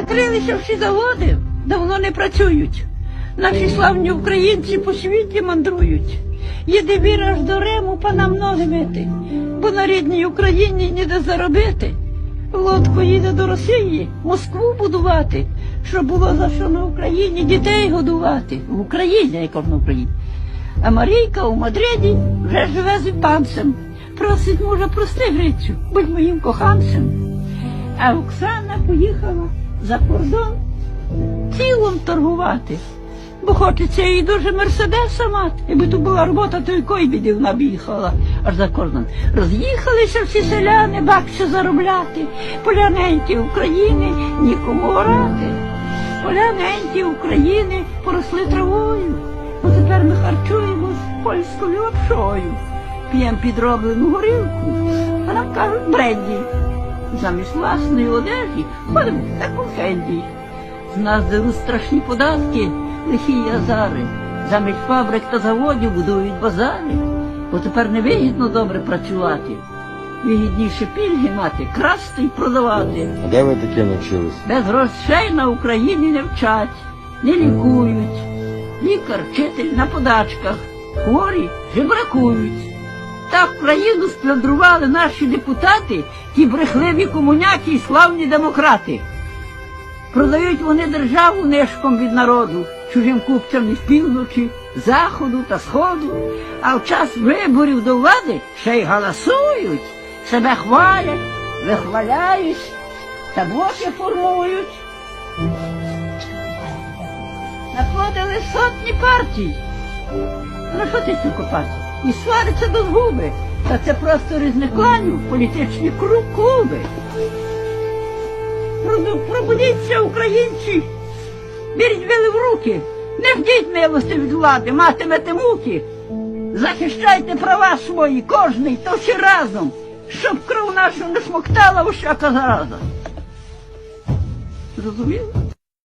Закрилися всі заводи, давно не працюють. Наші славні українці по світі мандрують. Їде віра аж до Риму панам ноги мити, бо на рідній Україні ніде заробити. Лодку їде до Росії, Москву будувати, щоб було за що на Україні дітей годувати. В Україні, я кажу на Україні. А Марійка у Мадриді вже живе з панцем. Просить мужа, прости Грицю, будь моїм коханцем. А Оксана поїхала за кордон тілом торгувати. Бо хочеться їй дуже мерседеса мати. Якби тут була робота, то якої біди вона б аж за кордон. Роз'їхалися всі селяни, бакси заробляти. Поляненькі України нікому орати. Поляненькі України поросли травою. Бо тепер ми харчуємось польською лапшою. П'ємо підроблену горілку, а нам кажуть бренді. Замість власної одежі ходимо так у хенді. З нас деруть страшні податки, лихі азари. Замість фабрик та заводів будують базари. Бо тепер не вигідно добре працювати. Вигідніше пільги мати, красти й продавати. А де ви таке навчились? Без грошей на Україні не вчать, не лікують. Лікар, вчитель на подачках, хворі жебракують. Так країну спландрували наші депутати, ті брехливі комуняки і славні демократи. Продають вони державу нишком від народу, чужим купцям із півночі, заходу та сходу, а в час виборів до влади ще й галасують, себе хвалять, вихваляють, та блоки формують. Находили сотні партій. Ну що ти цю копати? І свариться до згуби. Та це просто різникланів, політичні кру- Пробудіться, українці, беріть вили в руки, не ждіть милості від влади, матимете муки. Захищайте права свої, кожний, то всі разом, щоб кров нашу не смоктала усяка зараза. Зрозуміло?